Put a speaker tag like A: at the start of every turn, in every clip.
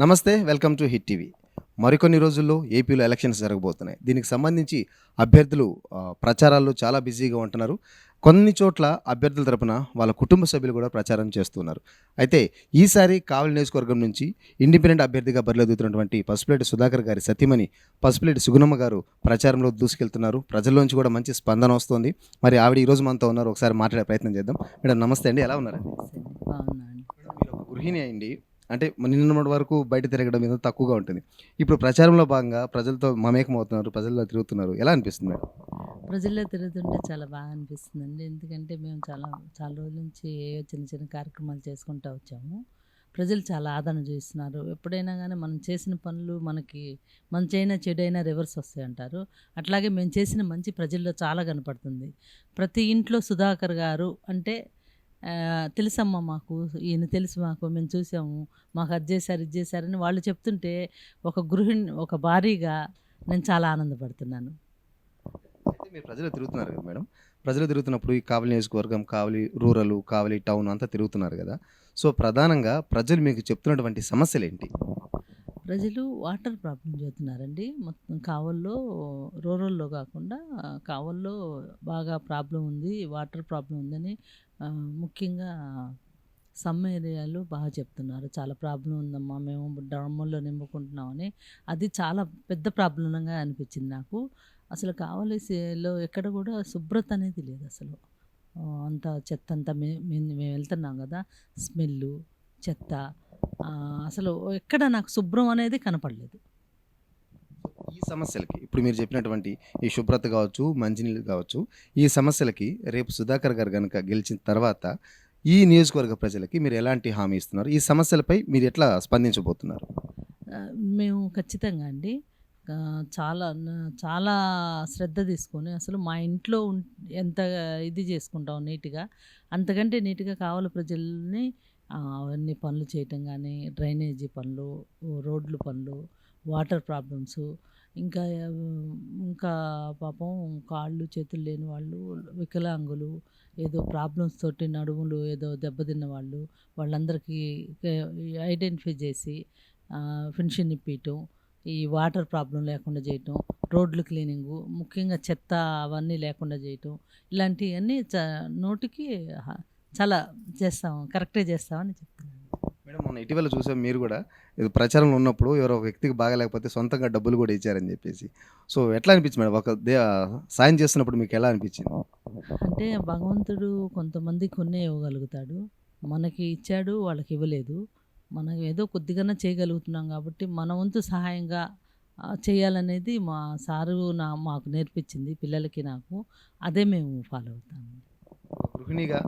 A: నమస్తే welcome to hit TV. మరికొన్ని రోజుల్లో ఏపీలో ఎలక్షన్స్ జరగబోతున్నాయి. దీనికి సంబంధించి అభ్యర్థులు ప్రచారాల్లో చాలా బిజీగా ఉంటున్నారు. కొన్ని చోట్ల అభ్యర్థుల తరపున వాళ్ళ కుటుంబ సభ్యులు కూడా ప్రచారం చేస్తున్నారు. అయితే ఈసారి కావలి నియోజకవర్గం నుంచి ఇండిపెండెంట్ అభ్యర్థిగా బరిలో దిగుతున్నటువంటి పసుపులేటి సుధాకర్ గారి సతీమణి పసుపులేటి సుగుణమ్మ గారు ప్రచారంలో దూసుకెళ్తున్నారు. ప్రజల్లోంచి కూడా మంచి స్పందన వస్తుంది. మరి ఆవిడ ఈ రోజు మనతో ఉన్నారు. ఒకసారి మాట్లాడే ప్రయత్నం చేద్దాం. మేడం నమస్తే అండి. ఎలా ఉన్నారండి? గృహిణి అయింది అంటే నిన్నటి వరకు బయట తిరగడం మీద తక్కువగా ఉంటుంది. ఇప్పుడు ప్రచారంలో భాగంగా ప్రజలతో మమేకం అవుతున్నారు ప్రజల్లో తిరుగుతున్నారు. ఎలా అనిపిస్తుంది మేడం?
B: ప్రజల్లో తిరుగుతుంటే చాలా బాగా అనిపిస్తుందండి. ఎందుకంటే మేము చాలా చాలా రోజుల నుంచి చిన్న చిన్న కార్యక్రమాలు చేసుకుంటూ వచ్చాము. ప్రజలు చాలా ఆదరణ చూస్తున్నారు ఎప్పుడైనా కానీ మనం చేసిన పనులు మనకి మంచి అయినా రివర్స్ వస్తాయి అంటారు అట్లాగే మేము చేసిన మంచి ప్రజల్లో చాలా కనపడుతుంది. ప్రతి ఇంట్లో సుధాకర్ గారు అంటే తెలుసమ్మా మాకు ఈయన తెలుసు మాకు మేము చూసాము మాకు అది చేశారు ఇది చేశారని వాళ్ళు చెప్తుంటే ఒక గృహిణి ఒక భారీగా నేను చాలా ఆనందపడుతున్నాను.
A: అయితే మీరు ప్రజలు తిరుగుతున్నారు కదా మేడం. ప్రజలు తిరుగుతున్నప్పుడు ఈ కావలి నియోజకవర్గం కావలి రూరల్ కావలి టౌన్ అంతా తిరుగుతున్నారు కదా. సో ప్రధానంగా ప్రజలు మీకు చెప్తున్నటువంటి సమస్యలు ఏంటి?
B: ప్రజలు వాటర్ ప్రాబ్లం చూస్తున్నారండి. మొత్తం కావల్లో రూరల్లో కాకుండా కావల్లో బాగా ప్రాబ్లం ఉంది వాటర్ ప్రాబ్లం ఉందని ముఖ్యంగా సమ్ ఏరియాలో బాగా చెప్తున్నారు. చాలా ప్రాబ్లం ఉందమ్మా మేము డ్రమ్ముల్లో నింపుకుంటున్నామని. అది చాలా పెద్ద ప్రాబ్లంగా అనిపించింది నాకు. అసలు కావలిలో ఎక్కడ కూడా శుభ్రత అనేది లేదు అసలు. అంత చెత్త అంతా మే మేము మేము వెళ్తున్నాం కదా స్మెల్లు చెత్త. అసలు ఎక్కడ నాకు శుభ్రం అనేది కనపడలేదు.
A: ఈ సమస్యలకి ఇప్పుడు మీరు చెప్పినటువంటి ఈ శుభ్రత కావచ్చు మంచినీళ్ళు కావచ్చు ఈ సమస్యలకి రేపు సుధాకర్ గారు కనుక గెలిచిన తర్వాత ఈ నియోజకవర్గ ప్రజలకి మీరు ఎలాంటి హామీ ఇస్తున్నారు? ఈ సమస్యలపై మీరు ఎట్లా స్పందించబోతున్నారు?
B: మేము ఖచ్చితంగా అండి. చాలా చాలా శ్రద్ధ తీసుకొని అసలు మా ఇంట్లో ఎంత ఇది చేసుకుంటాం నీట్గా అంతకంటే నీట్గా కావాలి ప్రజల్ని అవన్నీ పనులు చేయటం కానీ డ్రైనేజీ పనులు రోడ్లు పనులు వాటర్ ప్రాబ్లమ్స్. ఇంకా ఇంకా పాపం కాళ్ళు చేతులు లేని వాళ్ళు వికలాంగులు ఏదో ప్రాబ్లమ్స్ తోటి నడుములు ఏదో దెబ్బతిన్న వాళ్ళు వాళ్ళందరికీ ఐడెంటిఫై చేసి పెన్షన్ ఇప్పించటం ఈ వాటర్ ప్రాబ్లం లేకుండా చేయటం రోడ్లు క్లీనింగు ముఖ్యంగా చెత్త అవన్నీ లేకుండా చేయటం ఇలాంటివన్నీ చ నోటికి చాలా చేస్తాం కరెక్టే చేస్తామని చెప్తున్నాను.
A: మేడం మొన్న ఇటీవల చూసాం మీరు కూడా. ఇది ప్రచారంలో ఉన్నప్పుడు ఎవరో వ్యక్తికి బాగాలేకపోతే సొంతంగా డబ్బులు కూడా ఇచ్చారని చెప్పేసి. సో ఎట్లా అనిపించింది మేడం? ఒక దే సాయం చేస్తున్నప్పుడు మీకు ఎలా అనిపించింది?
B: అంటే భగవంతుడు కొంతమంది కొన్నే ఇవ్వగలుగుతాడు. మనకి ఇచ్చాడు వాళ్ళకి ఇవ్వలేదు. మనం ఏదో కొద్దిగానే చేయగలుగుతున్నాం కాబట్టి మన వంతు సహాయంగా చేయాలనేది మా సారు నా మాకు నేర్పించింది పిల్లలకి నాకు. అదే మేము ఫాలో అవుతాము
A: గృహిణిగా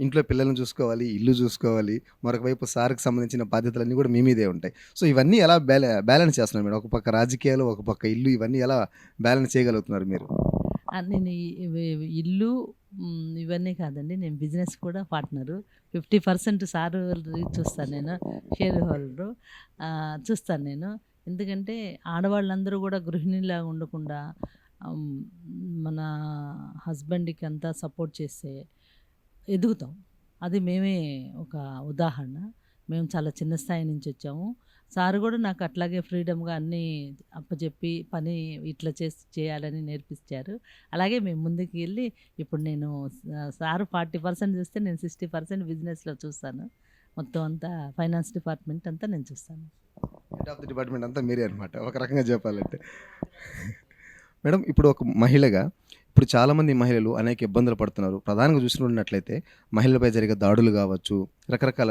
A: ఇంట్లో పిల్లల్ని చూసుకోవాలి ఇల్లు చూసుకోవాలి మరొక వైపు సార్కి సంబంధించిన బాధ్యతలన్నీ కూడా మీ మీదే ఉంటాయి. సో ఇవన్నీ ఎలా బ్యాలె బ్యాలెన్స్ చేస్తున్నారు మేడం ఒక పక్క రాజకీయాలు ఒక పక్క ఇల్లు ఇవన్నీ ఎలా బ్యాలెన్స్ చేయగలుగుతున్నారు మీరు?
B: నేను ఇల్లు ఇవన్నీ కాదండి. నేను బిజినెస్ కూడా పార్ట్నరు. ఫిఫ్టీ పర్సెంట్ సారు చూస్తాను నేను షేర్ హోల్డరు. చూస్తాను నేను. ఎందుకంటే ఆడవాళ్ళందరూ కూడా గృహిణిలా ఉండకుండా మన హస్బెండ్కి అంతా సపోర్ట్ చేస్తే ఎదుగుతాం. అది మేమే ఒక ఉదాహరణ. మేము చాలా చిన్న స్థాయి నుంచి వచ్చాము. సారు కూడా నాకు అట్లాగే ఫ్రీడమ్గా అన్నీ అప్పచెప్పి పని ఇట్లా చేసి చేయాలని నేర్పించారు అలాగే మేము ముందుకు వెళ్ళి ఇప్పుడు నేను సారు ఫార్టీ పర్సెంట్ చూస్తే నేను సిక్స్టీ పర్సెంట్ బిజినెస్లో చూస్తాను. మొత్తం అంతా ఫైనాన్స్ డిపార్ట్మెంట్ అంతా నేను చూస్తాను.
A: హెడ్ ఆఫ్ ది డిపార్ట్మెంట్ అంతా మీరే అనమాట ఒక రకంగా చెప్పాలంటే. మేడం ఇప్పుడు ఒక మహిళగా ఇప్పుడు చాలామంది మహిళలు అనేక ఇబ్బందులు పడుతున్నారు. ప్రధానంగా చూసినట్లయితే మహిళలపై జరిగే దాడులు కావచ్చు రకరకాల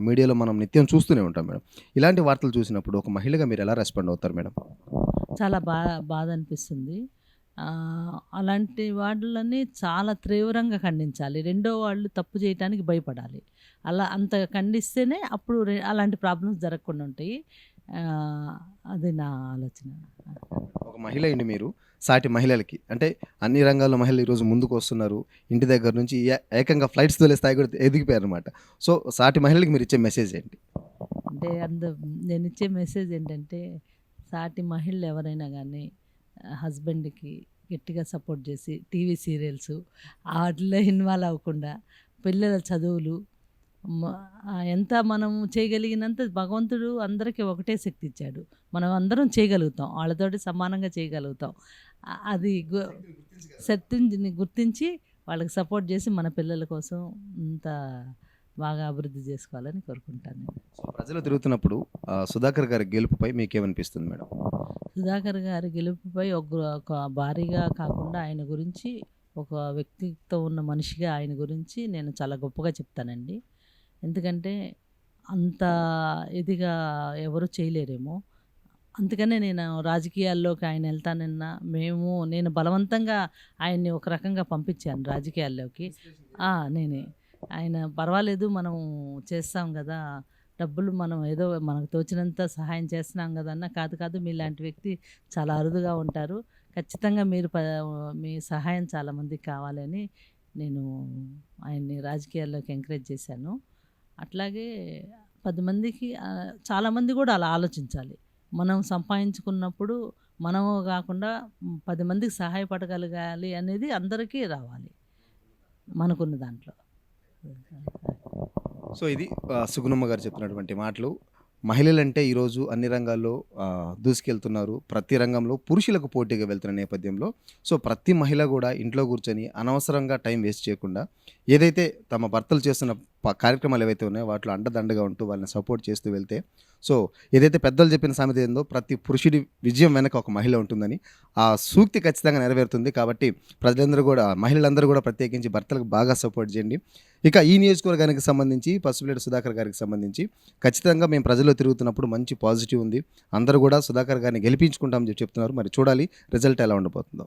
A: మీడియాలో మనం నిత్యం చూస్తూనే ఉంటాం మేడం. ఇలాంటి వార్తలు చూసినప్పుడు ఒక మహిళగా మీరు ఎలా రెస్పాండ్ అవుతారు మేడం?
B: చాలా బా బాధ అనిపిస్తుంది. అలాంటి వాళ్ళని చాలా తీవ్రంగా ఖండించాలి. రెండో వాళ్ళు తప్పు చేయటానికి భయపడాలి. అలా అంత ఖండిస్తేనే అప్పుడు అలాంటి ప్రాబ్లమ్స్ జరగకుండా ఉంటాయి. అది నా ఆలోచన.
A: ఒక మహిళ అండి మీరు సాటి మహిళలకి. అంటే అన్ని రంగాల్లో మహిళలు ఈరోజు ముందుకు వస్తున్నారు. ఇంటి దగ్గర నుంచి ఏకంగా ఫ్లైట్స్ తోలే స్థాయి కూడా ఎదిగిపోయారు అనమాట సో సాటి మహిళలకి మీరు ఇచ్చే మెసేజ్ ఏంటి?
B: అంటే అంద నేను ఇచ్చే మెసేజ్ ఏంటంటే సాటి మహిళలు ఎవరైనా కానీ హస్బెండ్కి గట్టిగా సపోర్ట్ చేసి టీవీ సీరియల్స్ వాటిలో ఇన్వాల్వ్ అవ్వకుండా పిల్లల చదువులు ఎంత మనం చేయగలిగినంత భగవంతుడు అందరికీ ఒకటే శక్తి ఇచ్చాడు. మనం అందరం చేయగలుగుతాం. వాళ్ళతోటి సమానంగా చేయగలుగుతాం. అది శక్తిని గుర్తించి వాళ్ళకి సపోర్ట్ చేసి మన పిల్లల కోసం ఇంత బాగా అభివృద్ధి చేసుకోవాలని కోరుకుంటాను
A: ప్రజలు తిరుగుతున్నప్పుడు సుధాకర్ గారి గెలుపుపై మీకేమనిపిస్తుంది మేడం?
B: సుధాకర్ గారి గెలుపుపై ఒక ఒక భారీగా కాకుండా ఆయన గురించి ఒక వ్యక్తిత్వం ఉన్న మనిషిగా ఆయన గురించి నేను చాలా గొప్పగా చెప్తానండి. ఎందుకంటే అంత ఇదిగా ఎవరు చేయలేరేమో. అందుకనే నేను రాజకీయాల్లోకి ఆయన వెళ్తానన్నా మేము నేను బలవంతంగా ఆయన్ని ఒక రకంగా పంపించాను రాజకీయాల్లోకి. నేనే. ఆయన పర్వాలేదు మనం చేస్తాం కదా. డబ్బులు మనం ఏదో మనకు తోచినంత సహాయం చేస్తున్నాం కదన్నా కాదు కాదు మీలాంటి వ్యక్తి చాలా అరుదుగా ఉంటారు. ఖచ్చితంగా మీరు మీ సహాయం చాలామందికి కావాలని నేను ఆయన్ని రాజకీయాల్లోకి ఎంకరేజ్ చేశాను. అట్లాగే పది మందికి చాలామంది కూడా అలా ఆలోచించాలి. మనం సంపాదించుకున్నప్పుడు మనము కాకుండా పది మందికి సహాయపడగలగాలి అనేది అందరికీ రావాలి. మనకున్న దాంట్లో.
A: సో ఇది సుగుణమ్మ గారు చెప్పినటువంటి మాటలు. మహిళలంటే ఈరోజు అన్ని రంగాల్లో దూసుకెళ్తున్నారు. ప్రతి రంగంలో పురుషులకు పోటీగా వెళ్తున్న నేపథ్యంలో. సో ప్రతి మహిళ కూడా ఇంట్లో కూర్చొని అనవసరంగా టైం వేస్ట్ చేయకుండా ఏదైతే తమ భర్తలు చేస్తున్న కార్యక్రమాలు ఏవైతే ఉన్నాయో వాటిలో అండదండగా ఉంటూ వాళ్ళని సపోర్ట్ చేస్తూ వెళ్తే సో ఏదైతే పెద్దలు చెప్పిన సామెత ఏందో ప్రతి పురుషుడి విజయం వెనక ఒక మహిళ ఉంటుందని ఆ సూక్తి ఖచ్చితంగా నెరవేరుతుంది. కాబట్టి ప్రజలందరూ కూడా మహిళలందరూ కూడా ప్రత్యేకించి భర్తలకు బాగా సపోర్ట్ చేయండి. ఇక ఈ నియోజకవర్గానికి సంబంధించి పసుపులేడు సుధాకర్ గారికి సంబంధించి ఖచ్చితంగా మేము ప్రజల్లో తిరుగుతున్నప్పుడు మంచి పాజిటివ్ ఉంది. అందరూ కూడా సుధాకర్ గారిని గెలిపించుకుంటామని చెప్తున్నారు. మరి చూడాలి రిజల్ట్ ఎలా ఉండబోతుందో.